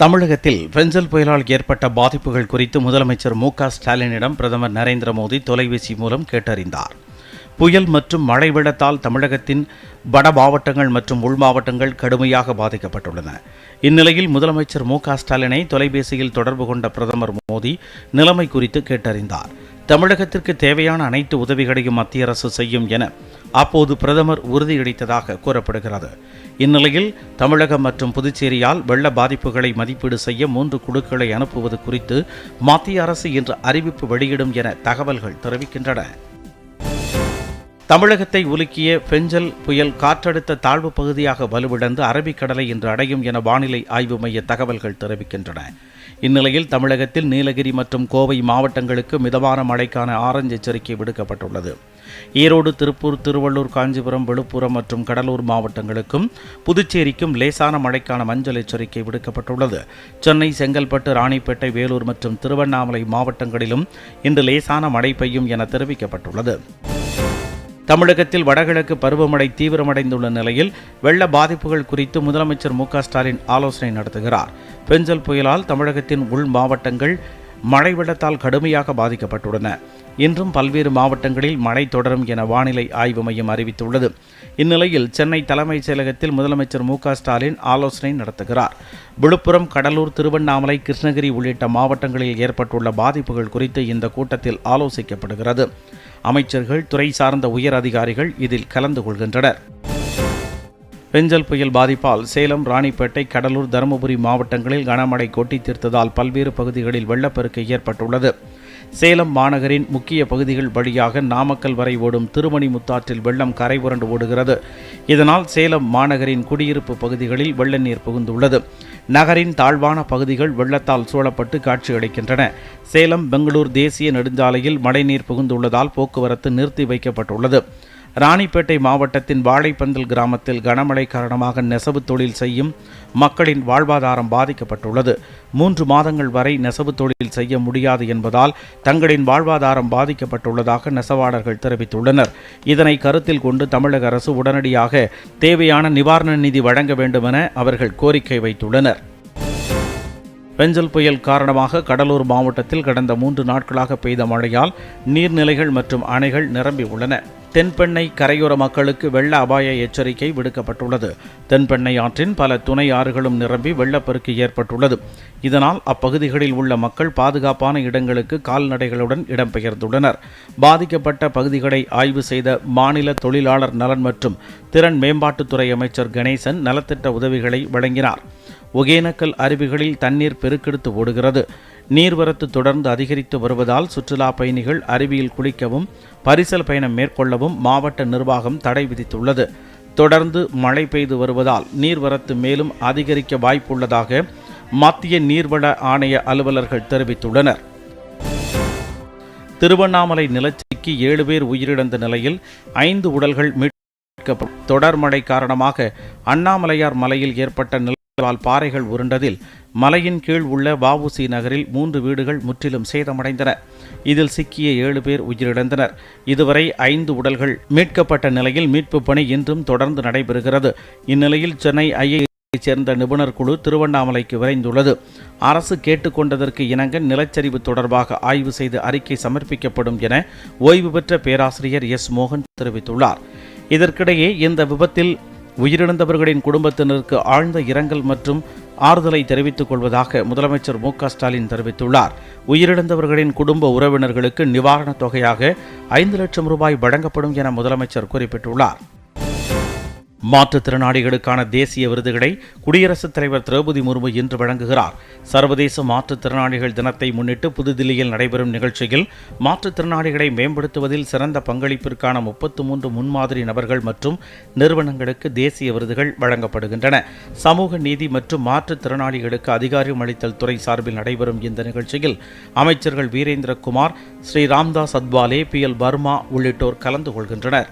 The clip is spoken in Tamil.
தமிழகத்தில் பெஞ்சல் புயலால் ஏற்பட்ட பாதிப்புகள் குறித்து முதலமைச்சர் மு க ஸ்டாலினிடம் பிரதமர் நரேந்திர மோடி தொலைபேசி மூலம் கேட்டறிந்தார். புயல் மற்றும் மழை வெள்ளத்தால் தமிழகத்தின் வட மாவட்டங்கள் மற்றும் உள் மாவட்டங்கள் கடுமையாக பாதிக்கப்பட்டுள்ளன. இந்நிலையில் முதலமைச்சர் மு க ஸ்டாலினை தொலைபேசியில் தொடர்பு கொண்ட பிரதமர் மோடி நிலைமை குறித்து கேட்டறிந்தார். தமிழகத்திற்கு தேவையான அனைத்து உதவிகளையும் மத்திய அரசு செய்யும் என அப்போது பிரதமர் உறுதியளித்ததாக கூறப்படுகிறது. இந்நிலையில் தமிழகம் மற்றும் புதுச்சேரியால் வெள்ள பாதிப்புகளை மதிப்பீடு செய்ய மூன்று குழுக்களை அனுப்புவது குறித்து மத்திய அரசு இன்று அறிவிப்பு வெளியிடும் என தகவல்கள் தெரிவிக்கின்றன. தமிழகத்தை உலுக்கிய பெஞ்சல் புயல் காற்றழுத்த தாழ்வு பகுதியாக வலுவிழந்து அரபிக்கடலை இன்று அடையும் என வானிலை ஆய்வு மைய தகவல்கள் தெரிவிக்கின்றன. இந்நிலையில் தமிழகத்தில் நீலகிரி மற்றும் கோவை மாவட்டங்களுக்கு மிதமான மழைக்கான ஆரஞ்சு எச்சரிக்கை விடுக்கப்பட்டுள்ளது. ஈரோடு திருப்பூர் திருவள்ளூர் காஞ்சிபுரம் விழுப்புரம் மற்றும் கடலூர் மாவட்டங்களுக்கும் புதுச்சேரிக்கும் லேசான மழைக்கான மஞ்சள் எச்சரிக்கை விடுக்கப்பட்டுள்ளது. சென்னை செங்கல்பட்டு ராணிப்பேட்டை வேலூர் மற்றும் திருவண்ணாமலை மாவட்டங்களிலும் இன்று லேசான மழை பெய்யும் என தெரிவிக்கப்பட்டுள்ளது. தமிழகத்தில் வடகிழக்கு பருவமழை தீவிரமடைந்துள்ள நிலையில் வெள்ள பாதிப்புகள் குறித்து முதலமைச்சர் மு ஸ்டாலின் ஆலோசனை நடத்துகிறார். பெஞ்சல் புயலால் தமிழகத்தின் உள் மாவட்டங்கள் மழை வெள்ளத்தால் கடுமையாக பாதிக்கப்பட்டுள்ளன. இன்றும் பல்வேறு மாவட்டங்களில் மழை தொடரும் என வானிலை ஆய்வு மையம் அறிவித்துள்ளது. இந்நிலையில் சென்னை தலைமைச் செயலகத்தில் முதலமைச்சர் மு ஸ்டாலின் ஆலோசனை நடத்துகிறார். விழுப்புரம் கடலூர் திருவண்ணாமலை கிருஷ்ணகிரி உள்ளிட்ட மாவட்டங்களில் ஏற்பட்டுள்ள பாதிப்புகள் குறித்து இந்த கூட்டத்தில் ஆலோசிக்கப்படுகிறது. அமைச்சர்கள் துறை சார்ந்த உயர் அதிகாரிகள் இதில் கலந்து கொள்கின்றனர். பெஞ்சல் புயல் பாதிப்பால் சேலம் ராணிப்பேட்டை கடலூர் தருமபுரி மாவட்டங்களில் கனமழை கொட்டி தீர்த்ததால் பல்வேறு பகுதிகளில் வெள்ளப்பெருக்கு ஏற்பட்டுள்ளது. சேலம் மாநகரின் முக்கிய பகுதிகள் வழியாக நாமக்கல் வரை ஓடும் திருமணி முத்தாற்றில் வெள்ளம் கரை புரண்டு ஓடுகிறது. இதனால் சேலம் மாநகரின் குடியிருப்பு பகுதிகளில் வெள்ள நீர் புகுந்துள்ளது. நகரின் தாழ்வான பகுதிகள் வெள்ளத்தால் சூழப்பட்டு காட்சியளிக்கின்றன. சேலம் பெங்களூர் தேசிய நெடுஞ்சாலையில் மழைநீர் புகுந்துள்ளதால் போக்குவரத்து நிறுத்தி வைக்கப்பட்டுள்ளது. ராணிப்பேட்டை மாவட்டத்தின் வாழைப்பந்தல் கிராமத்தில் கனமழை காரணமாக நெசவு தொழில் செய்யும் மக்களின் வாழ்வாதாரம் பாதிக்கப்பட்டுள்ளது. மூன்று மாதங்கள் வரை நெசவு தொழில் செய்ய முடியாது என்பதால் தங்களின் வாழ்வாதாரம் பாதிக்கப்பட்டுள்ளதாக நெசவாளர்கள் தெரிவித்துள்ளனர். இதனை கருத்தில் கொண்டு தமிழக அரசு உடனடியாக தேவையான நிவாரண நிதி வழங்க வேண்டுமென அவர்கள் கோரிக்கை வைத்துள்ளனர். பெஞ்சல் புயல் காரணமாக கடலூர் மாவட்டத்தில் கடந்த மூன்று நாட்களாக பெய்த மழையால் நீர்நிலைகள் மற்றும் அணைகள் நிரம்பியுள்ளன தென்பெண்ணை கரையோர மக்களுக்கு வெள்ள அபாய எச்சரிக்கை விடுக்கப்பட்டுள்ளது. தென்பெண்ணை ஆற்றின் பல துணை ஆறுகளும் நிரம்பி வெள்ளப்பெருக்கு ஏற்பட்டுள்ளது. இதனால் அப்பகுதிகளில் உள்ள மக்கள் பாதுகாப்பான இடங்களுக்கு கால்நடைகளுடன் இடம்பெயர்ந்துள்ளனர். பாதிக்கப்பட்ட பகுதிகளை ஆய்வு செய்த மாநில தொழிலாளர் நலன் மற்றும் திறன் மேம்பாட்டுத்துறை அமைச்சர் கணேசன் நலத்திட்ட உதவிகளை வழங்கினார். ஒகேனக்கல் அருவிகளில் தண்ணீர் பெருக்கெடுத்து ஓடுகிறது. நீர்வரத்து தொடர்ந்து அதிகரித்து வருவதால் சுற்றுலா பயணிகள் அருவியில் குளிக்கவும் பரிசல் பயணம் மேற்கொள்ளவும் மாவட்ட நிர்வாகம் தடை விதித்துள்ளது. தொடர்ந்து மழை பெய்து வருவதால் நீர்வரத்து மேலும் அதிகரிக்க வாய்ப்புள்ளதாக மத்திய நீர்வள ஆணைய அலுவலர்கள் தெரிவித்துள்ளனர். திருவண்ணாமலை நிலச்சரிக்கு ஏழு பேர் உயிரிழந்த நிலையில் ஐந்து உடல்கள் மீட்கப்படும் தொடர் மழை காரணமாக அண்ணாமலையார் மலையில் ஏற்பட்ட நில வால் பாறைகள் உருண்டதில் மலையின் கீழ் உள்ள வவுசி நகரில் மூன்று வீடுகள் முற்றிலும் சேதமடைந்தன. இதில் சிக்கிய ஏழு பேர் உயிரிழந்தனர். இதுவரை ஐந்து உடல்கள் மீட்கப்பட்ட நிலையில் மீட்பு பணி இன்றும் தொடர்ந்து நடைபெறுகிறது. இந்நிலையில் சென்னை ஐஏ சேர்ந்த நிபுணர் குழு திருவண்ணாமலைக்கு விரைந்துள்ளது. அரசு கேட்டுக்கொண்டதற்கு இணங்க நிலச்சரிவு தொடர்பாக ஆய்வு செய்து அறிக்கை சமர்ப்பிக்கப்படும் என ஓய்வு பெற்ற பேராசிரியர் எஸ் மோகன் தெரிவித்துள்ளார். இதற்கிடையே இந்த விபத்தில் உயிரிழந்தவர்களின் குடும்பத்தினருக்கு ஆழ்ந்த இரங்கல் மற்றும் ஆறுதலை தெரிவித்துக் கொள்வதாக முதலமைச்சர் மு ஸ்டாலின் தெரிவித்துள்ளார். உயிரிழந்தவர்களின் குடும்ப உறவினர்களுக்கு நிவாரணத் தொகையாக ஐந்து லட்சம் ரூபாய் வழங்கப்படும் என முதலமைச்சர் குறிப்பிட்டுள்ளார். மாற்றுத்திறனாளிகளுக்கான தேசிய விருதுகளை குடியரசுத் தலைவர் திரௌபதி முர்மு இன்று வழங்குகிறார். சர்வதேச மாற்றுத்திறனாளிகள் தினத்தை முன்னிட்டு புதுதில்லியில் நடைபெறும் நிகழ்ச்சியில் மாற்றுத்திறனாளிகளை மேம்படுத்துவதில் சிறந்த பங்களிப்பிற்கான முப்பத்து மூன்று முன்மாதிரி நபர்கள் மற்றும் நிறுவனங்களுக்கு தேசிய விருதுகள் வழங்கப்படுகின்றன. சமூக நீதி மற்றும் மாற்றுத்திறனாளிகளுக்கு அதிகாரம் அளித்தல் துறை சார்பில் நடைபெறும் இந்த நிகழ்ச்சியில் அமைச்சர்கள் வீரேந்திரகுமார் ஸ்ரீ ராம்தாஸ் அத்வாலே பி எல் வர்மா உள்ளிட்டோர் கலந்து கொள்கின்றனர்.